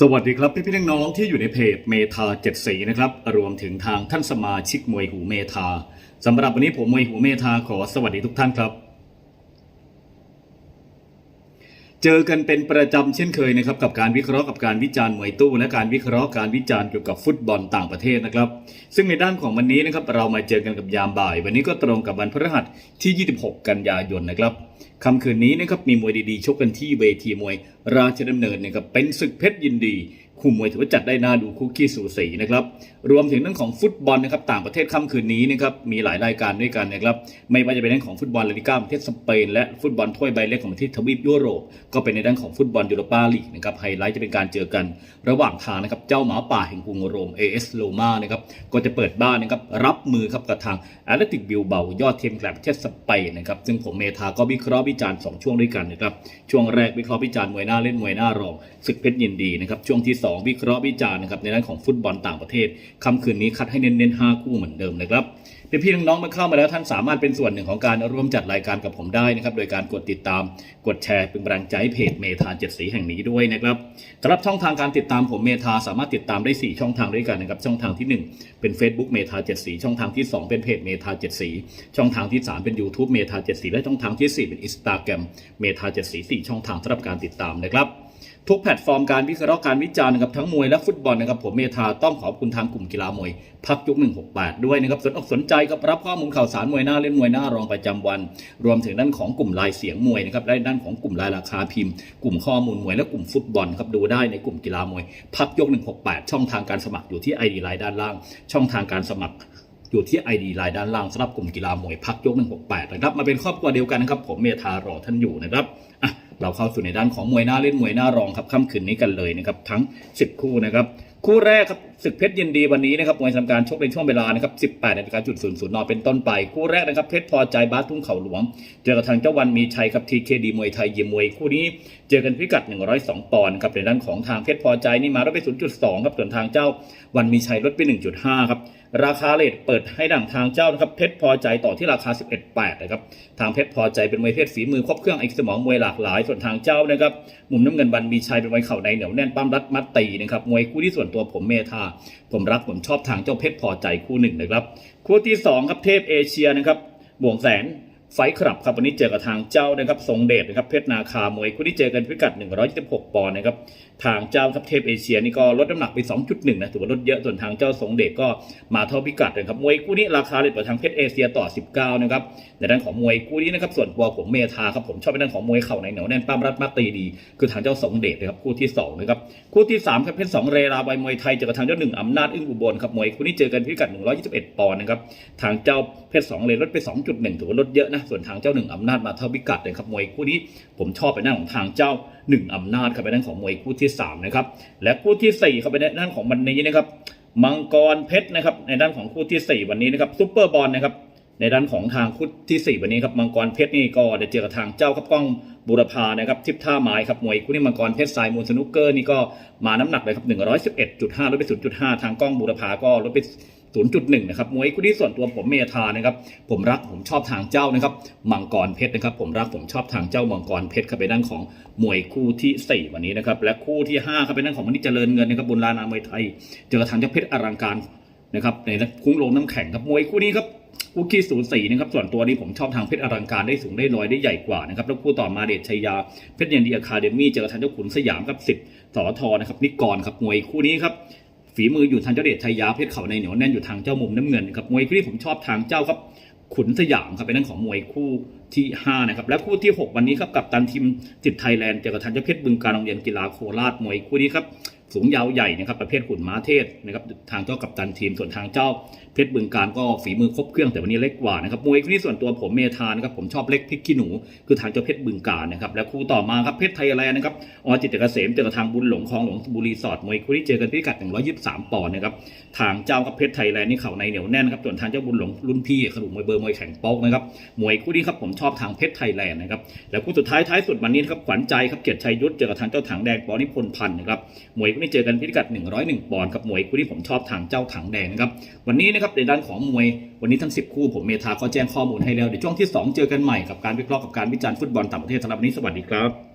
สวัสดีครับพี่พี่น้องๆที่อยู่ในเพจเมทาเจ็ดสีนะครับ รวมถึงทางท่านสมาชิกมวยหูเมทาสำหรับวันนี้ผมมวยหูเมทาขอสวัสดีทุกท่านครับ เจอกันเป็นประจำเช่นเคยนะครับกับการวิเคราะห์กับการวิจารณ์มวยตู้ และการวิเคราะห์การวิจารณ์เกี่ยวกับฟุตบอลต่างประเทศนะครับ ซึ่งในด้านของวันนี้นะครับเรามาเจอกันกับยามบ่าย วันนี้ก็ตรงกับวันพฤหัสที่ 26 กันยายนนะครับค่ำคืนนี้นะครับมีมวยดีๆชกกันที่เวทีมวยราชดำเนินนะครับเป็นศึกเพชรยินดี คู่มวยถือว่าจัดได้น่าดูคุกกี้สูสีนะครับ รวมถึงเรื่องของฟุตบอลนะครับต่างประเทศค่ำคืนนี้นะครับมีหลายรายการด้วยกันนะครับไม่ว่าจะเป็นเรื่องของฟุตบอลลาลิก้าประเทศสเปนและฟุตบอลถ้วยใบเล็กของประเทศทวีปยุโรป ก็เป็นในด้านของฟุตบอลยูโรปาลีกนะครับไฮไลท์จะเป็นการเจอกันระหว่างทางนะครับเจ้าหมาป่าแห่งกรุงโรม AS โ o มานะครับก็จะเปิดบ้านนะครับรับมือครับกับทางแอตเลติกบิลเบายอดทีมแกลบประเทศสเปนนะครับซึ่งผมเมธาก็วิเคราะห์วิจารณ์สองช่วงด้วยกันนะครับช่วงแรกวิเคราะห์วิจารณ์มวยหน้าเล่นมวยหน้ารองศึกเพชรยินดีนะครับช่วงที่สองวิเคราะห์วิจารณ์นะครับในด้านของฟุตบอลต่างประเทศค่ำคืนนี้คัดให้เน้นๆ5คู่เหมือนเดิมนะครับพี่พี่น้องๆมาเข้ามาแล้วท่านสามารถเป็นส่วนหนึ่งของการร่วมจัดรายการกับผมได้นะครับ โดยการกดติดตามกดแชร์เป็นกำลังใจเพจเมธาเจ็ดสีแห่งนี้ด้วยนะครับสำหรับช่องทางการติดตามผมเมธาสามารถติดตามได้ 4 ช่องทางด้วยกันนะครับ ช่องทางที่ 1 เป็น Facebook เมธาเจ็ดสีช่องทางที่ 2 เป็นเพจเมธาเจ็ดสีช่องทางที่ 3 เป็น YouTube เมธาเจ็ดสีและช่องทางทีสี่4 เป็น Instagram เมธาเจ็ดสีสี่ช่องทางสำหรับการติดตามนะครับ ทุกแพลตฟอร์มการวิเคราะห์การวิจารณ์นะครับทั้งมวยและฟุตบอลนะครับผมเมธาต้องขอบคุณทางกลุ่มกีฬามวยพักยุค 168 ด้วยนะครับสนอกสนใจกับรับข้อมูลข่าวสารมวยหน้าเล่นมวยหน้ารองประจำวัน รวมถึงด้านของกลุ่มลายเสียงมวยนะครับและด้านของกลุ่มลายราคาพิมพ์ กลุ่มข้อมูลมวยและกลุ่มฟุตบอลครับดูได้ในกลุ่มกีฬามวยพักยก168 ช่องทางการสมัครอยู่ที่ ID ไลน์ด้านล่าง ช่องทางการสมัครอยู่ที่ ID ไลน์ด้านล่างสำหรับกลุ่มกีฬามวยพักยก 168 นะครับ มาเป็นครอบครัวเดียวกันนะครับ ผมเมธารอท่านอยู่นะครับอะ เราเข้าสู่ในด้านของมวยหน้าเล่นมวยหน้ารองครับค่ำคืนนี้กันเลยนะครับทั้ง 10 คู่นะครับคู่แรกครับศึกเพชรยินดีวันนี้นะครับมวยทำการชกในช่วงเวลานะครับ 18นาฬิกาจุดศูนย์ศูนย์นเป็นต้นไป คู่แรกนะครับเพชรพอใจบาสทุ่งเขาหลวง เจอกับทางเจ้าวันมีชัยครับทีเคดีมวยไทยยิมมวยคู่นี้ เจอกันพิกัด 102 ปอนด์ครับในด้านของทางเพชรพอใจนี่มาลดไป 0.2 ครับส่วนทางเจ้าวันมีชัยลดไป 1.5 ครับ ราคาเลทเปิดให้ดั่งทางเจ้านะครับเพชรพอใจต่อที่ราคา 11.8นะครับทางเพชรพอใจเป็นมวยเพศฝีมือครบเครื่องไอ้สมองมวยหลากหลาย ส่วนทางเจ้านะครับมุมน้ำเงินบันมีชัยเป็นมวยเข่าในเหนียวแน่นปั้มรัดมัดตีนะครับมวยคู่ที่ส่วนตัวผมเมธาผมรักผมชอบทางเจ้าเพชรพอใจคู่หนึ่งนะครับคู่ที่สองครับเทพเอเชียนะครับบ่วงแสน ไฟครับครับวันนี้เจอกับทางเจ้านะครับทรงเดชนะครับเพชรนาคามวยคู่ที่เจอกันพิกัด 126 ปอนด์นะครับทางเจ้าทัพเทพเอเชียนี่ก็ลดน้ำหนักไป 2.1 นะถือว่าลดเยอะส่วนทางเจ้าทรงเดชก็มาเท่าพิกัดเลยครับมวยคู่นี้ราคาเลยกว่าทางเพชรเอเชียต่อ 19 นะครับในด้านของมวยคู่นี้นะครับส่วนตัวผมเมธาครับผมชอบในด้านของมวยเข่าในเหนียวแน่นปั้มรัดมัดตีดี คือทางเจ้าทรงเดชนะครับคู่ที่สองนะครับคู่ที่สามครับเพชรสองเรราใบมวยไทยเจอกับทางเจ้าหนึ่งอำนาจอึ้งอุบลครับมวยคู่นี้เจอกันพิกัด 121 ปอนด์นะครับทางเจ้าเพชรสองเรลดไป 2.1 ถือว่าลดเยอะนะส่วนทางเจ้าหนึ่งอำนาจมาเท่าพิกัดเลยครับมวยคู่นี้ผมชอบไปด้านของทางเจ้าหนึ่งอำนาจครับไปด้านของมวยคู่ที่สามนะครับและคู่ที่สี่ครับไปด้านของวันนี้นะครับมังกรเพชรนะครับในด้านของคู่ที่สี่วันนี้นะครับซุปเปอร์บอลนะครับในด้านของทางคู่ที่สี่วันนี้ครับมังกรเพชรนี่ก็ได้เจอกับทางเจ้าครับกล้องบุรพานะครับทิพท่าไม้ครับมวยคู่นี้มังกรเพชรสายมูลสนุกเกอร์นี่ก็มาน้ำหนักเลยครับ111.5ลดไป0.5 ทางกล้องบุรพาก็ลดไป 0.1นะครับมวยคู่ที่ส่วนตัวผมเมธานะครับผมรักผมชอบทางเจ้านะครับมังกรเพชรนะครับผมรักผมชอบทางเจ้ามังกรเพชรครับไปด้านของมวยคู่ที่ 4 วันนี้นะครับและคู่ที่5ครับเป็นด้านของมณิเจริญเงินนะครับบุญลานามวยไทย เจอกับทางเจ้าเพชรอลังการนะครับในคุ้งลงน้ำแข็งครับมวยคู่นี้ครับคู่ขี้สูสีนะครับส่วนตัวนี้ผมชอบทางเพชรอลังการได้สูงได้ลอยได้ใหญ่กว่านะครับแล้วคู่ต่อมาเดชชัยยาเพชรยันดีอะคาเดมี่เจอกับทางเจ้าขุนสยามครับสิบสอทอนะครับนิกรครับมวยคู่นี้ครับ ฝีมืออยู่ทางเจ้าเดชชัยยาเพชรเขาในเหนียวแน่นอยู่ทางเจ้ามุมน้ำเงินครับมวยคู่ที่ผมชอบทางเจ้าครับขุนสยามครับเป็นเรื่องของมวยคู่ที่5นะครับและคู่ที่ 6 วันนี้ครับกับตันทีมจิตไทยแลนด์เจอกับทางเจ้าเพชรบึงการโรงเรียนกีฬาโคราชมวยคู่นี้ครับสูงยาวใหญ่นะครับประเภทขุนม้าเทศนะครับทางเจ้ากับตันทีมส่วนทางเจ้าเพชรบึงการก็ฝีมือครบเครื่องแต่วันนี้เล็กกว่านะครับมวยคู่นี้ส่วนตัวผมเมธานะครับผมชอบเล็กพริกขี้หนูคือทางเจ้าเพชรบึงการนะครับและคู่ต่อมาครับเพชรไทยแลนด์นะครับอจิตเกษมเจอกับทางบุญหลงคลองหลวงบุรีสอดมวยคู่นี้เจอกันพิกัด 123 ปอนด์นะครับทางเจ้ากับเพชรไทยแลนด์นี่เข่าในเหนียวแน่นครับส่วนทางเจ้าบุญหลงรุ่นพี่ขนุมวยเบอร์มวยแข่งโป๊กนะครับมวยคู่นี้ครับผมชอบทางเพชรไทยแลนด์นะครับแล้วคู่สุดท้ายท้ายสุดวันนี้นะครับขวัญใจครับเกียรติชัยยุทธเจอกับทางเจ้าถังแดงปอนิพนธ์พันธ์นะครับมวยคู่นี้เจอกันพิกัด 101 ปอนด์กับมวยคู่นี้ผมชอบทางเจ้าถังแดงนะครับวันนี้นะครับในด้านของมวยวันนี้ทั้ง 10 คู่ผมเมธาก็แจ้งข้อมูลให้แล้วเดี๋ยวช่วงที่ 2 เจอกันใหม่กับการวิเคราะห์กับการวิจารณ์ฟุตบอลต่างประเทศสำหรับวันนี้สวัสดีครับ